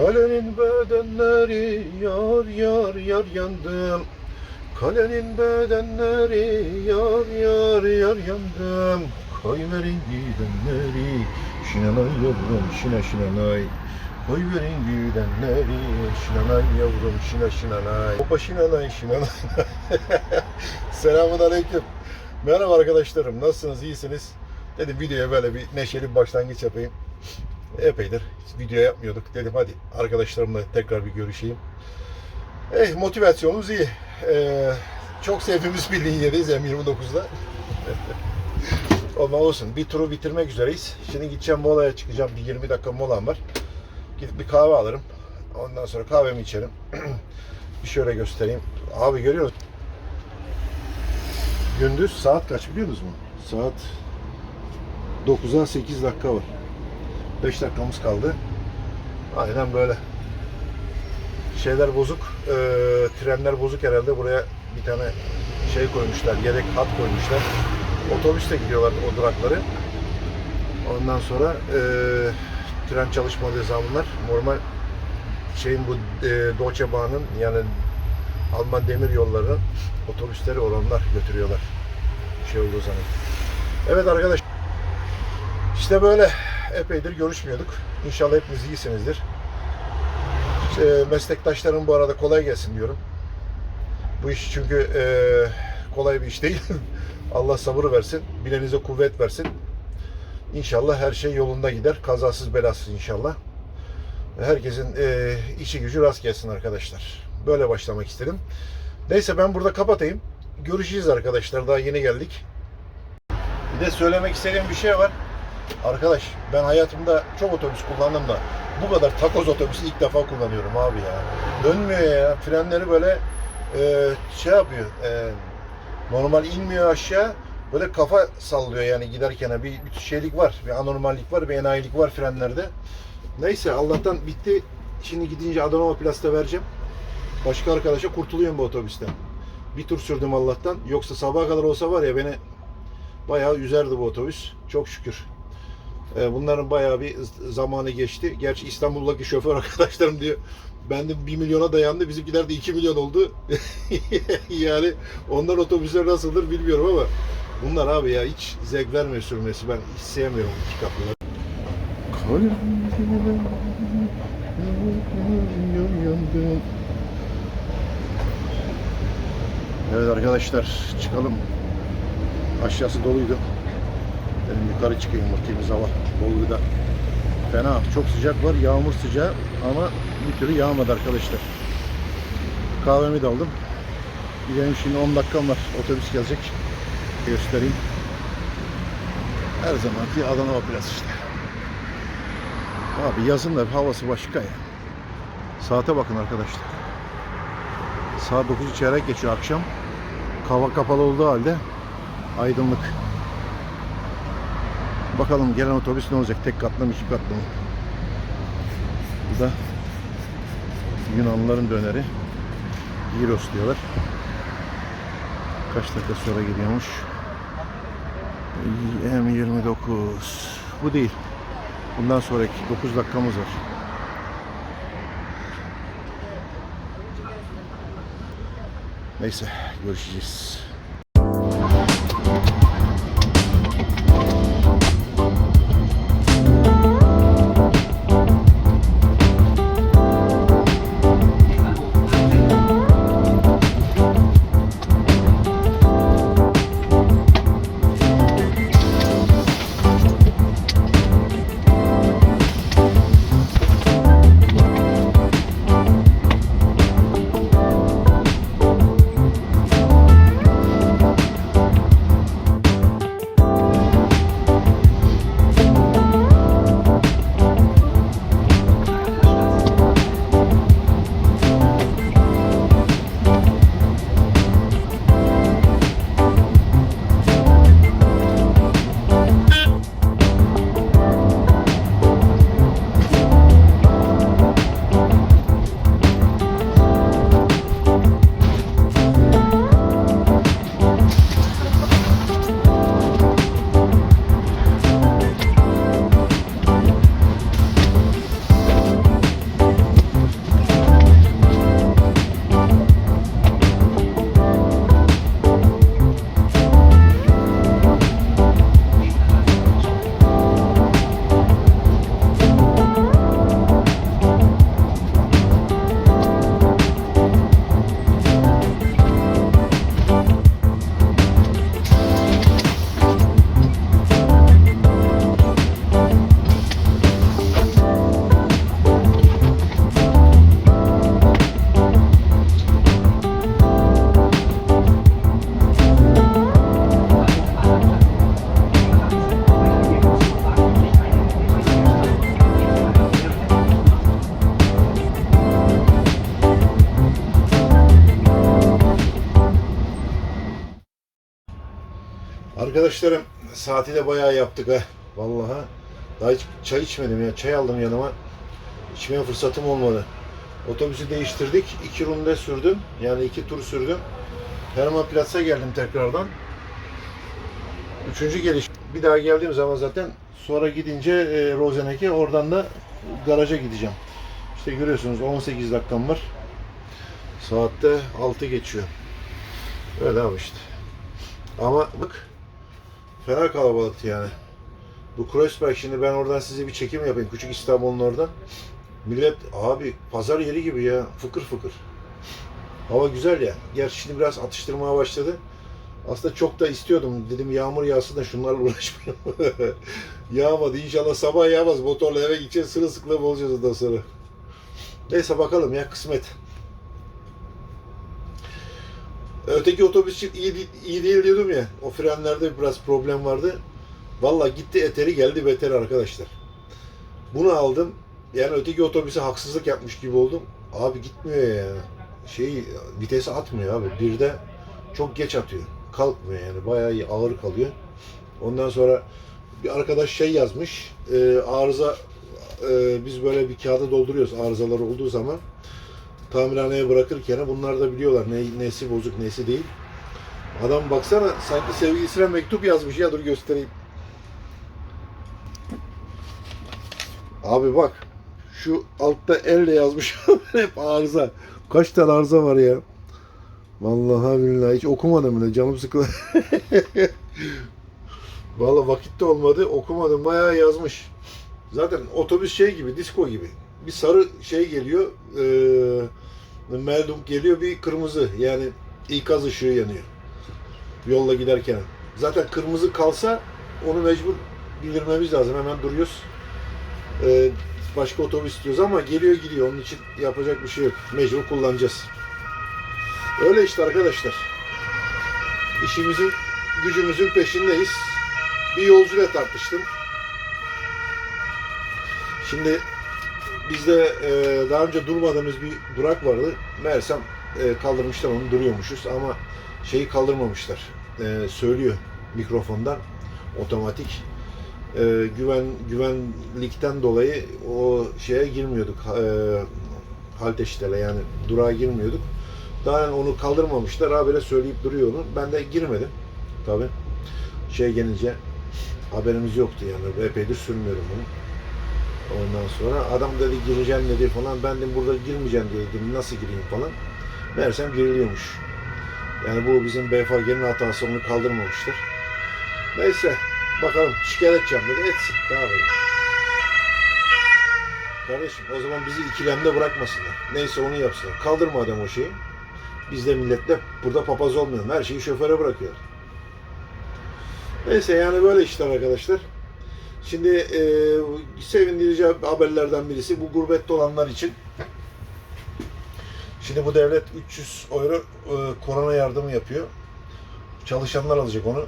Kalenin bedenleri yar yar yar yandım. Kalenin bedenleri yar yar yar yandım. Koyverin gidenleri şinanay yavrum şina şinanay. Koyverin gidenleri şinanay yavrum şina şinanay. Hopa şinanay şinanay. Selamun aleyküm. Merhaba arkadaşlarım nasılsınız iyisiniz? Dedim videoya böyle bir neşeli bir başlangıç yapayım. Epeydir video yapmıyorduk. Dedim hadi arkadaşlarımla tekrar bir görüşeyim. Eh motivasyonumuz iyi. Ee, çok sevdiğimiz bir linyedeyiz M29'da. Olma olsun. Bir turu bitirmek üzereyiz. Şimdi gideceğim molaya çıkacağım. Bir 20 dakika molam var. Gidip bir kahve alırım. Ondan sonra kahvemi içerim. bir şöyle göstereyim. Abi görüyor musun? Gündüz saat kaç biliyor musunuz mu? Saat 9'a 8 dakika var. 5 dakikamız kaldı. Aynen böyle. Şeyler bozuk. eee, trenler bozuk herhalde. Buraya bir tane şey koymuşlar. Yedek hat koymuşlar. Otobüste gidiyorlar o durakları. Ondan sonra eee, tren çalışmadığı zamanlar normal şeyin bu eee Deutsche Bahn'ın yani Alman demir yollarının otobüsleri olanlar götürüyorlar. Şey olduğu zaman. Evet arkadaş. İşte böyle epeydir görüşmüyorduk. İnşallah hepiniz iyisinizdir. İşte meslektaşlarım bu arada kolay gelsin diyorum. Bu iş çünkü e, kolay bir iş değil. Allah sabır versin. Bilenize kuvvet versin. İnşallah her şey yolunda gider. Kazasız belasız inşallah. Herkesin e, işi gücü rast gelsin arkadaşlar. Böyle başlamak istedim. Neyse ben burada kapatayım. Görüşeceğiz arkadaşlar. Daha yeni geldik. Bir de söylemek istediğim bir şey var. Arkadaş ben hayatımda çok otobüs kullandım da bu kadar takoz otobüsü ilk defa kullanıyorum abi ya. Dönmüyor ya. Frenleri böyle e, şey yapıyor. e, normal inmiyor aşağı. Böyle kafa sallıyor yani giderken. Bir, bir şeylik var. Bir anormallik var. Bir enayilik var frenlerde. Neyse Allah'tan bitti. Şimdi gidince Adanova Plas'ta vereceğim. Başka arkadaşa kurtuluyorum bu otobüsten. Bir tur sürdüm Allah'tan. Yoksa sabaha kadar olsa var ya beni bayağı üzerdi bu otobüs. Çok şükür. Ee, Bunların bayağı bir zamanı geçti. Gerçi İstanbul'daki şoför arkadaşlarım diyor. Bende 1 milyona dayandı. Bizimkiler de 2 milyon oldu. yani onlar otobüsler nasıldır bilmiyorum ama bunlar abi ya hiç zevk vermiyor sürmesi. Ben hiç sevmiyorum iki kapıları. Evet arkadaşlar çıkalım. Aşağısı doluydu. Dedim yukarı çıkayım bu temiz hava. Bolu'da. Fena. Çok sıcak var. Yağmur sıcağı ama bir türlü yağmadı arkadaşlar. Kahvemi de aldım. Gidelim şimdi 10 dakikam var. Otobüs gelecek. Göstereyim. Her zamanki Adana Plaz işte. Abi yazın da havası başka ya. Saate bakın arkadaşlar. Saat 9'u çeyrek geçiyor akşam. Hava kapalı olduğu halde aydınlık. Bakalım gelen otobüs ne olacak? Tek katlı mı, iki katlı mı? Bu da Yunanlıların döneri. Gyros diyorlar. Kaç dakika sonra gidiyormuş? M29. Bu değil. Bundan sonraki 9 dakikamız var. Neyse görüşeceğiz. Arkadaşlarım saati de bayağı yaptık ha. Vallahi. Daha hiç çay içmedim ya. Çay aldım yanıma. İçmeye fırsatım olmadı. Otobüsü değiştirdik. İki runde sürdüm. Yani iki tur sürdüm. Hermannplatz'a geldim tekrardan. Üçüncü geliş. Bir daha geldiğim zaman zaten sonra gidince e, Rosenek'e oradan da garaja gideceğim. İşte görüyorsunuz 18 dakikam var. Saatte 6 geçiyor. Öyle abi işte. Ama bak fena kalabalıktı yani. Bu Kreuzberg şimdi ben oradan size bir çekim yapayım. Küçük İstanbul'un oradan. Millet abi pazar yeri gibi ya. Fıkır fıkır. Hava güzel ya. Gerçi şimdi biraz atıştırmaya başladı. Aslında çok da istiyordum. Dedim yağmur yağsın da şunlarla uğraşmayayım. Yağmadı. İnşallah sabah yağmaz. Motorla eve gideceğiz. Sırılsıklam olacağız ondan sonra. Neyse bakalım ya kısmet. Öteki otobüs için iyi, iyi değil diyordum ya. O frenlerde biraz problem vardı. Valla gitti eteri geldi beter arkadaşlar. Bunu aldım. Yani öteki otobüse haksızlık yapmış gibi oldum. Abi gitmiyor ya. Şey vitesi atmıyor abi. Birde çok geç atıyor. Kalkmıyor yani. Bayağı iyi, ağır kalıyor. Ondan sonra bir arkadaş şey yazmış. E, arıza e, biz böyle bir kağıda dolduruyoruz arızalar olduğu zaman. Tamirhaneye bırakırken bunlar da biliyorlar ne, nesi bozuk nesi değil. Adam baksana sanki sevgilisine mektup yazmış ya dur göstereyim. Abi bak şu altta elle yazmış hep arıza. Kaç tane arıza var ya. Vallahi billahi hiç okumadım bile canım sıkıldı. Vallahi vakit de olmadı okumadım bayağı yazmış. Zaten otobüs şey gibi disco gibi. Bir sarı şey geliyor. Eee meldum geliyor bir kırmızı yani ikaz ışığı yanıyor. Yolla giderken. Zaten kırmızı kalsa onu mecbur bildirmemiz lazım. Hemen duruyoruz. Ee, başka otobüs istiyoruz ama geliyor gidiyor. Onun için yapacak bir şey yok. Mecbur kullanacağız. Öyle işte arkadaşlar. İşimizin, gücümüzün peşindeyiz. Bir yolcuyla tartıştım. Şimdi bizde e, daha önce durmadığımız bir durak vardı. Meğersem e, kaldırmışlar onu duruyormuşuz ama şeyi kaldırmamışlar. E, söylüyor mikrofondan otomatik. E, güven güvenlikten dolayı o şeye girmiyorduk. E, halteştele yani durağa girmiyorduk. Daha yani onu kaldırmamışlar. Habere söyleyip duruyor onu. Ben de girmedim. Tabi. Şey gelince haberimiz yoktu yani. Epeydir sürmüyorum bunu. Ondan sonra adam dedi gireceğim dedi falan. Ben de burada girmeyeceğim diye dedim. Nasıl gireyim falan. Meğersem giriliyormuş. Yani bu bizim BFG'nin hatası onu kaldırmamıştır. Neyse bakalım şikayet edeceğim dedi. Etsin. Daha böyle. Kardeşim o zaman bizi ikilemde bırakmasınlar. Neyse onu yapsınlar. Kaldırma adam o şeyi. Biz de milletle burada papaz olmuyor. Her şeyi şoföre bırakıyor. Neyse yani böyle işler arkadaşlar. Şimdi e, sevindirici haberlerden birisi bu gurbette olanlar için. Şimdi bu devlet 300 euro e, korona yardımı yapıyor. Çalışanlar alacak onu.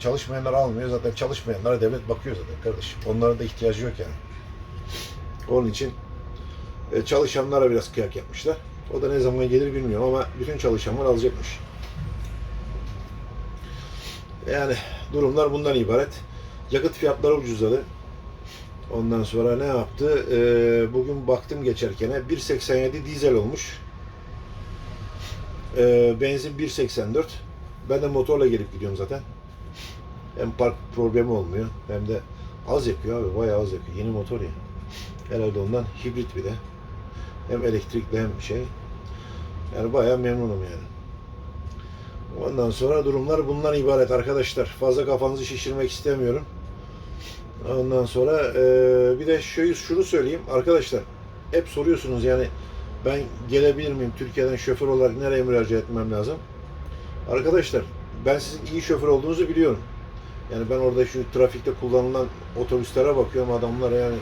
Çalışmayanlar almıyor. Zaten çalışmayanlara devlet bakıyor zaten kardeşim. Onların da ihtiyacı yok yani. Onun için e, çalışanlara biraz kıyak yapmışlar. O da ne zaman gelir bilmiyorum ama bütün çalışanlar alacakmış. Yani durumlar bundan ibaret. Yakıt fiyatları ucuzladı. Ondan sonra ne yaptı? Ee, bugün baktım geçerken 1.87 dizel olmuş. Ee, benzin 1.84. Ben de motorla gelip gidiyorum zaten. Hem park problemi olmuyor hem de az yakıyor abi bayağı az yakıyor. Yeni motor ya. Herhalde ondan hibrit bir de. Hem elektrikli hem şey. Yani bayağı memnunum yani. Ondan sonra durumlar bundan ibaret arkadaşlar. Fazla kafanızı şişirmek istemiyorum. Ondan sonra eee, bir de şöyle şunu söyleyeyim arkadaşlar. Hep soruyorsunuz yani ben gelebilir miyim Türkiye'den şoför olarak nereye müracaat etmem lazım? Arkadaşlar ben sizin iyi şoför olduğunuzu biliyorum. Yani ben orada şu trafikte kullanılan otobüslere bakıyorum adamlar yani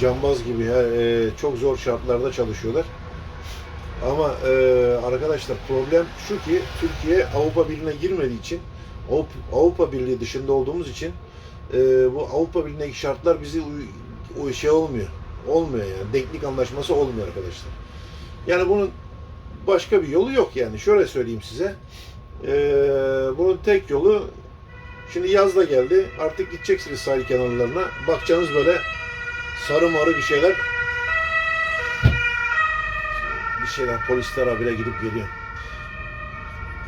cambaz gibi ya, eee, çok zor şartlarda çalışıyorlar. Ama e, arkadaşlar problem şu ki Türkiye Avrupa Birliği'ne girmediği için Avrupa Birliği dışında olduğumuz için e, bu Avrupa Birliği'ndeki şartlar bizi o şey olmuyor. Olmuyor yani. Denklik anlaşması olmuyor arkadaşlar. Yani bunun başka bir yolu yok yani. Şöyle söyleyeyim size. E, bunun tek yolu Şimdi yaz da geldi. Artık gideceksiniz sahil kenarlarına. Bakacaksınız böyle sarı marı bir şeyler. Bir şeyler polisler habire gidip geliyor.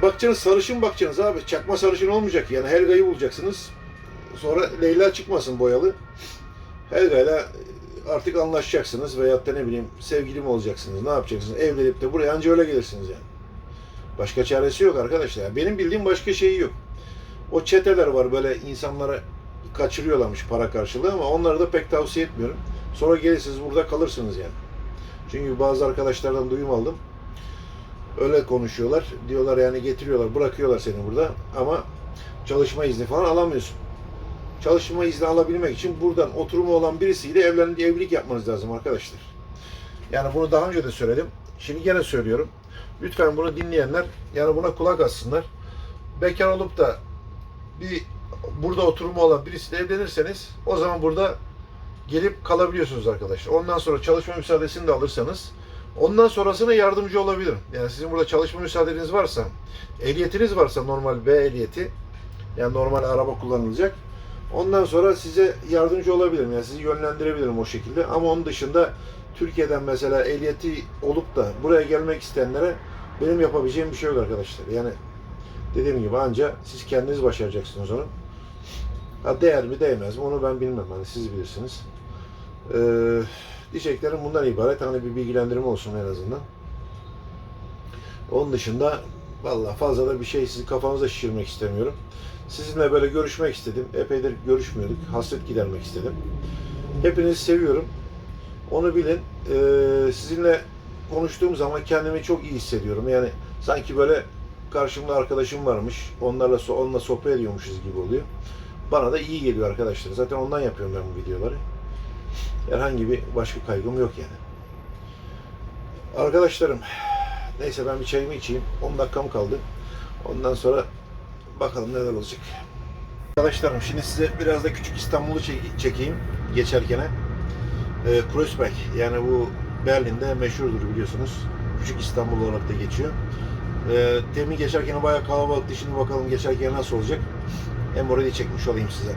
Bakacaksınız sarışın bakacaksınız abi. Çakma sarışın olmayacak yani. Helga'yı bulacaksınız. Sonra Leyla çıkmasın boyalı. Helga'yla artık anlaşacaksınız veyahut da ne bileyim sevgili mi olacaksınız, ne yapacaksınız? Evlenip de buraya anca öyle gelirsiniz yani. Başka çaresi yok arkadaşlar. Benim bildiğim başka şeyi yok. O çeteler var böyle insanlara kaçırıyorlarmış para karşılığı ama onları da pek tavsiye etmiyorum. Sonra gelirsiniz burada kalırsınız yani. Çünkü bazı arkadaşlardan duyum aldım. Öyle konuşuyorlar. Diyorlar yani getiriyorlar, bırakıyorlar seni burada ama çalışma izni falan alamıyorsun. Çalışma izni alabilmek için buradan oturumu olan birisiyle evlen evlilik yapmanız lazım arkadaşlar. Yani bunu daha önce de söyledim. Şimdi gene söylüyorum. Lütfen bunu dinleyenler yani buna kulak assınlar. Bekar olup da bir burada oturumu olan birisiyle evlenirseniz o zaman burada gelip kalabiliyorsunuz arkadaşlar. Ondan sonra çalışma müsaadesini de alırsanız ondan sonrasına yardımcı olabilirim. Yani sizin burada çalışma müsaadeniz varsa, ehliyetiniz varsa normal B ehliyeti yani normal araba kullanılacak. Ondan sonra size yardımcı olabilirim. Yani sizi yönlendirebilirim o şekilde. Ama onun dışında Türkiye'den mesela ehliyeti olup da buraya gelmek isteyenlere benim yapabileceğim bir şey yok arkadaşlar. Yani dediğim gibi anca siz kendiniz başaracaksınız onu. Ha değer mi değmez mi onu ben bilmem. Hani siz bilirsiniz. Ee, diyeceklerim bundan ibaret. Hani bir bilgilendirme olsun en azından. Onun dışında vallahi fazla da bir şey sizi kafanıza şişirmek istemiyorum. Sizinle böyle görüşmek istedim. Epeydir görüşmüyorduk. Hasret gidermek istedim. Hepinizi seviyorum. Onu bilin. Ee, sizinle konuştuğum zaman kendimi çok iyi hissediyorum. Yani sanki böyle karşımda arkadaşım varmış. Onlarla onunla sohbet ediyormuşuz gibi oluyor. Bana da iyi geliyor arkadaşlar. Zaten ondan yapıyorum ben bu videoları. Herhangi bir başka kaygım yok yani. Arkadaşlarım, neyse ben bir çayımı içeyim. 10 dakikam kaldı. Ondan sonra bakalım neler olacak. Arkadaşlarım şimdi size biraz da küçük İstanbul'u çek- çekeyim geçerken. Ee, Kreuzberg yani bu Berlin'de meşhurdur biliyorsunuz. Küçük İstanbul olarak da geçiyor. Ee, temin geçerken bayağı kalabalıktı. Şimdi bakalım geçerken nasıl olacak. Hem orayı çekmiş olayım size.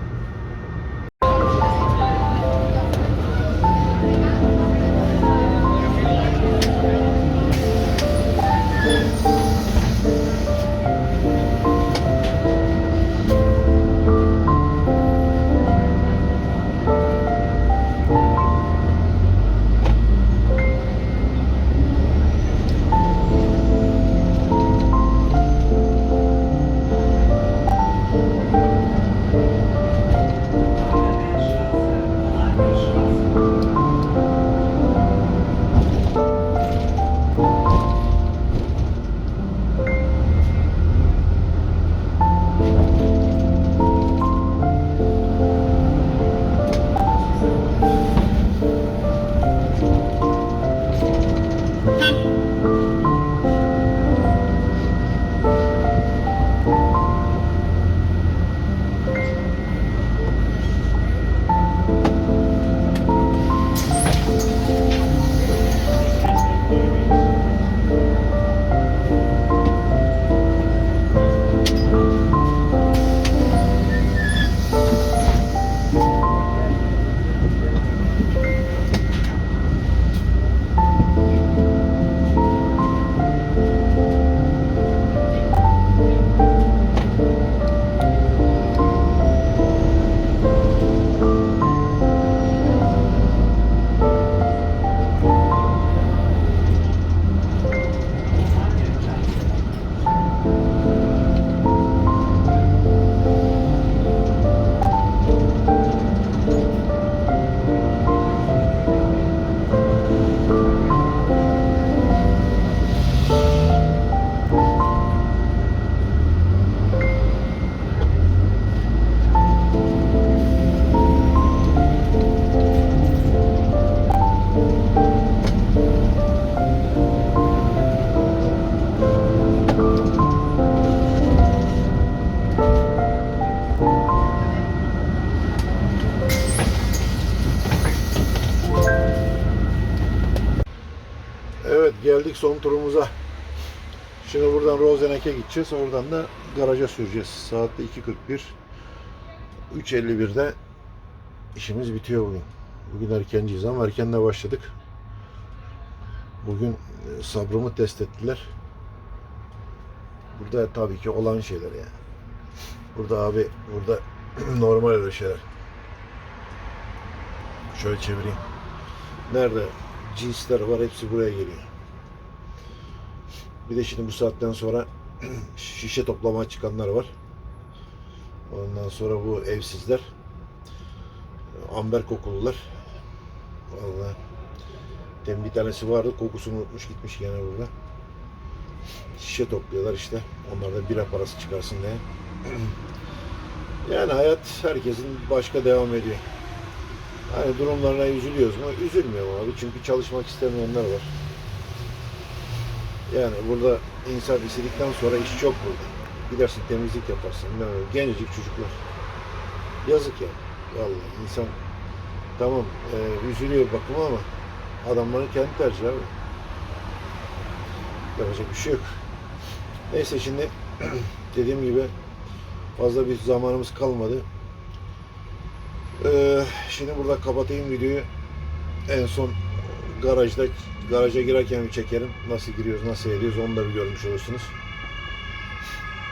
Geldik son turumuza. Şimdi buradan Rosenek'e gideceğiz. Oradan da garaja süreceğiz. Saatte 2.41. 3.51'de işimiz bitiyor bugün. Bugün erkenciyiz ama erken de başladık. Bugün e, sabrımı test ettiler. Burada tabii ki olan şeyler yani. Burada abi, burada normal öyle şeyler. Şöyle çevireyim. Nerede cinsler var hepsi buraya geliyor. Bir de şimdi bu saatten sonra şişe toplamaya çıkanlar var. Ondan sonra bu evsizler. Amber kokulular. Vallahi. Demin bir tanesi vardı kokusunu unutmuş gitmiş gene burada. Şişe topluyorlar işte. Onlar da bira parası çıkarsın diye. Yani hayat herkesin başka devam ediyor. Hani durumlarına üzülüyoruz mu? Üzülmüyorum abi. Çünkü çalışmak istemeyenler var. Yani burada insan istedikten sonra iş çok burada. Gidersin temizlik yaparsın. Öyle, Gencecik çocuklar. Yazık ya. Vallahi insan tamam e, üzülüyor bakıma ama adamların kendi tercihi abi. Yapacak bir şey yok. Neyse şimdi dediğim gibi fazla bir zamanımız kalmadı. Ee, şimdi burada kapatayım videoyu. En son garajda garaja girerken bir çekerim. Nasıl giriyoruz, nasıl ediyoruz onu da bir görmüş olursunuz.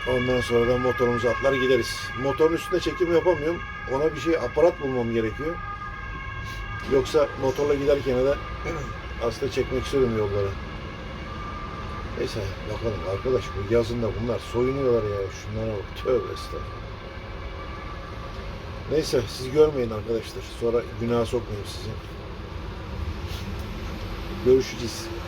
Ondan sonra da motorumuzu atlar gideriz. Motorun üstünde çekim yapamıyorum. Ona bir şey aparat bulmam gerekiyor. Yoksa motorla giderken de aslında çekmek istiyorum yolları. Neyse bakalım arkadaş bu yazında bunlar soyunuyorlar ya. Şunlara bak tövbe estağfurullah. Neyse siz görmeyin arkadaşlar. Sonra günaha sokmayayım sizi. Görüşeceğiz.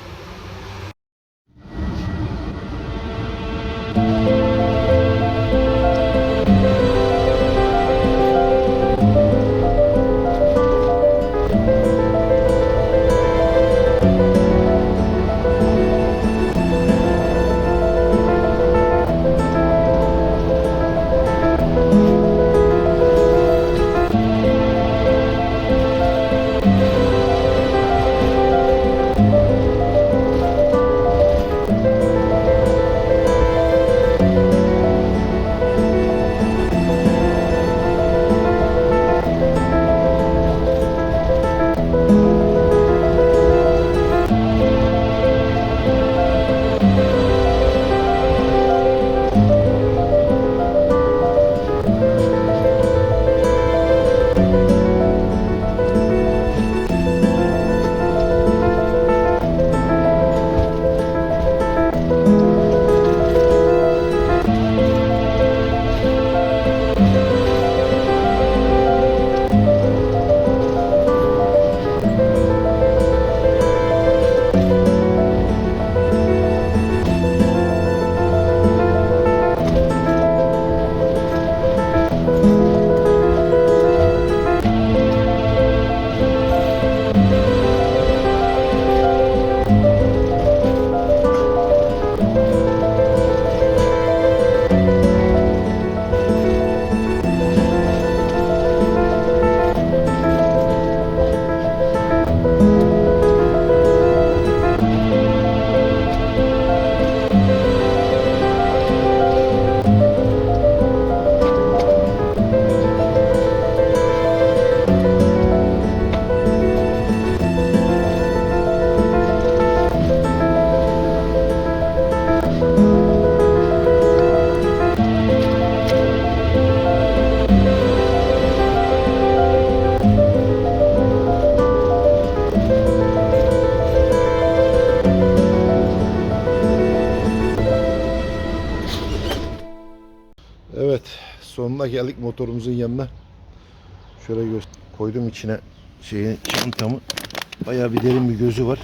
Motorumuzun yanına. Şöyle koydum içine şeyin çantamı. Bayağı bir derin bir gözü var.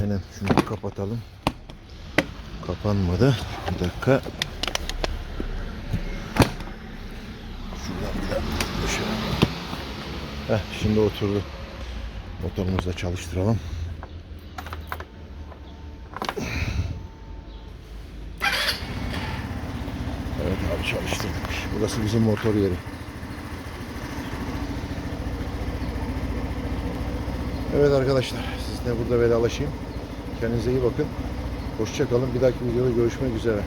Aynen şunu kapatalım. Kapanmadı. Bir dakika. Şuradan bir şöyle. Heh, şimdi oturdu. Motorumuzu da çalıştıralım. Evet abi çalıştırdık. Burası bizim motor yeri. Evet arkadaşlar sizinle burada vedalaşayım. Kendinize iyi bakın. Hoşça kalın. Bir dahaki videoda görüşmek üzere.